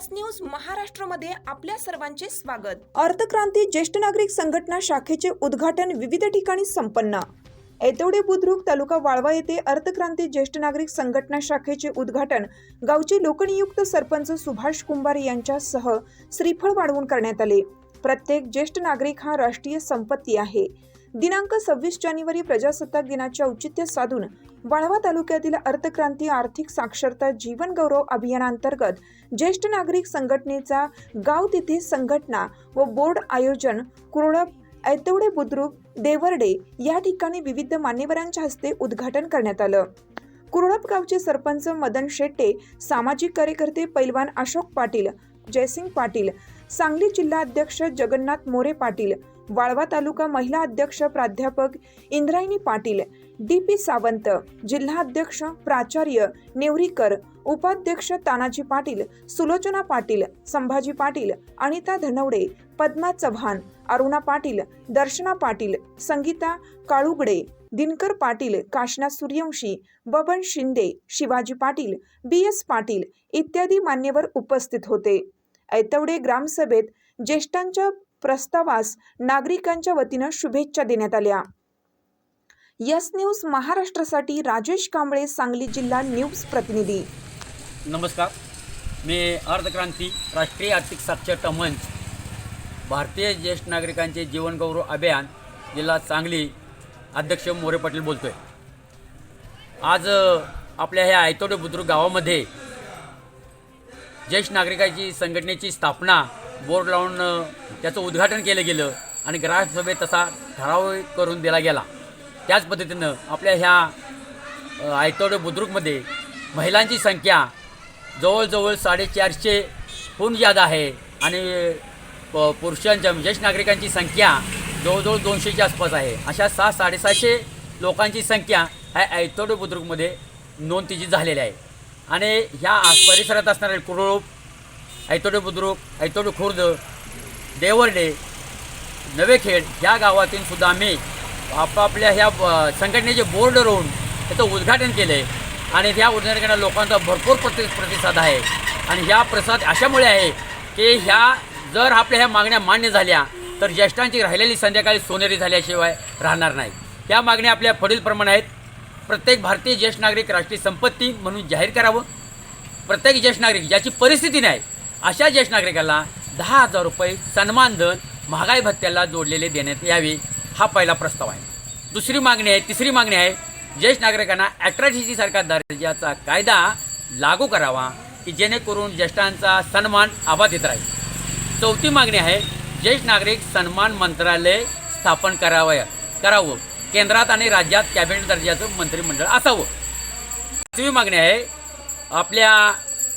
Plus news महाराष्ट्रमध्ये आपल्या सर्वांचे स्वागत. अर्थक्रांती ज्येष्ठ नागरिक संघटना शाखेचे उद्घाटन विविध ठिकाणी संपन्न. ऐतवडे बुद्रुक तालुका वाळवा येथे अर्थक्रांती ज्येष्ठ नागरिक संघटना शाखेचे उद्घाटन गावचे लोकनियुक्त सरपंच सुभाष कुंभार यांच्यासह श्रीफळ वाढवून करण्यात आले. प्रत्येक ज्येष्ठ नागरिक हा राष्ट्रीय संपत्ती आहे. दिनांक सव्वीस जानेवारी प्रजासत्ताक दिनाचे औचित्य साधून वाळवा तालुक्यातील अर्थक्रांती आर्थिक साक्षरता जीवन गौरव अभियानांतर्गत ज्येष्ठ नागरिक संघटनेचा गाव तिथी संघटना व बोर्ड आयोजन कुरळप ऐतवडे बुद्रुक देवर्डे या ठिकाणी विविध मान्यवरांच्या हस्ते उद्घाटन करण्यात आलं. कुरळप गावचे सरपंच मदन शेट्टे सामाजिक कार्यकर्ते पैलवान अशोक पाटील जयसिंग पाटील सांगली जिल्हाध्यक्ष जगन्नाथ मोरे पाटील वाळवा तालुका महिला अध्यक्ष प्राध्यापक इंद्रायणी पाटील डी पी सावंत जिल्हाध्यक्ष प्राचार्य नेवरीकर उपाध्यक्ष तानाजी पाटील सुलोचना पाटील संभाजी पाटील अनिता धनवडे पद्मा चव्हाण अरुणा पाटील दर्शना पाटील संगीता काळुगडे दिनकर पाटील काशना सूर्यवंशी बबन शिंदे शिवाजी पाटील बी एस पाटील इत्यादी मान्यवर उपस्थित होते. ऐतवडे ग्रामसभेत ज्येष्ठांच्या प्रस्तावास नागरिकांच्या वतीनं शुभेच्छा देण्यात आल्या. यस न्यूज महाराष्ट्रासाठी राजेश कांबळे सांगली जिल्हा न्यूज प्रतिनिधी. नमस्कार. मी अर्धक्रांती राष्ट्रीय आर्थिक साक्षरता मंच भारतीय ज्येष्ठ नागरिकांचे जीवनगौरव अभियान जिल्हा सांगली अध्यक्ष मोरे पाटील बोलतो आहे आज आपल्या ह्या आयतोडे बुद्रुक गावामध्ये ज्येष्ठ नागरिकाची संघटनेची स्थापना बोर्ड लावून त्याचं उद्घाटन केलं गेलं आणि ग्रामसभेत तसा ठराव करून दिला गेला. त्याच पद्धतीनं आपल्या ह्या अ, आयतोडे बुद्रुकमध्ये महिलांची संख्या जवळजवळ साडेचारशेहून ज्यादा आहे आणि प- पुरुषांच्या ज्येष्ठ नागरिकांची संख्या जवळजवळ दोनशेच्या आसपास आहे. अशा सहा साडेसहाशे लोकांची संख्या ह्या ऐतोडे बुद्रुकमध्ये नोंद तिची झालेली आहे. आणि ह्या परिसरात असणारे कुरळूप ऐतोडे बुद्रुक ऐतोडे खुर्द देवर्डे नवेखेड ह्या गावातून सुद्धा आम्ही आपापल्या ह्या संघटनेचे बोर्ड रोवून त्याचं उद्घाटन केलं. आहे आणि ह्या उद्घाटनाला लोकांचा भरपूर प्रति प्रतिसाद आहे. आणि ह्या प्रसाद अशामुळे आहे की ह्या जर आपल्या ह्या मागण्या मान्य झाल्या तर ज्येष्ठांची राहिलेली संध्याकाळी सोनेरी झाल्याशिवाय राहणार नाही. या मागण्या आपल्या पुढीलप्रमाणे आहेत. प्रत्येक भारतीय ज्येष्ठ नागरिक राष्ट्रीय संपत्ती म्हणून जाहीर करावं. प्रत्येक ज्येष्ठ नागरिक ज्याची परिस्थिती नाही अशा ज्येष्ठ नागरिकाला दहा हजार रुपये सन्मानधन महागाई भत्त्याला जोडलेले देण्यात यावे हा पहिला प्रस्ताव आहे. दुसरी मागणी आहे तिसरी मागणी आहे ज्येष्ठ नागरिकांना अट्रॅसिटी सारखा दर्जाचा कायदा लागू करावा की जेणेकरून ज्येष्ठांचा सन्मान अबाधित राहील. चौथी मागणी आहे ज्येष्ठ नागरिक सन्मान मंत्रालय स्थापन करावं करावं. केंद्रात आणि राज्यात कॅबिनेट दर्जाचं मंत्रिमंडळ असावं. पाचवी मागणी आहे आपल्या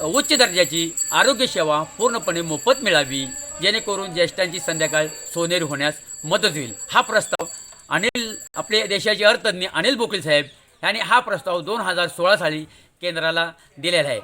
उच्च दर्जाची आरोग्य सेवा पूर्णपणे मोफत मिळावी जेणेकरून ज्येष्ठांची संध्याकाळ सोनेरी होण्यास मदत होईल. हा प्रस्ताव अनिल आपले देशाचे अर्थतज्ञ अनिल बोकील साहेब यांनी हा प्रस्ताव दोन हजार सोळा साली केंद्राला दिलेला आहे.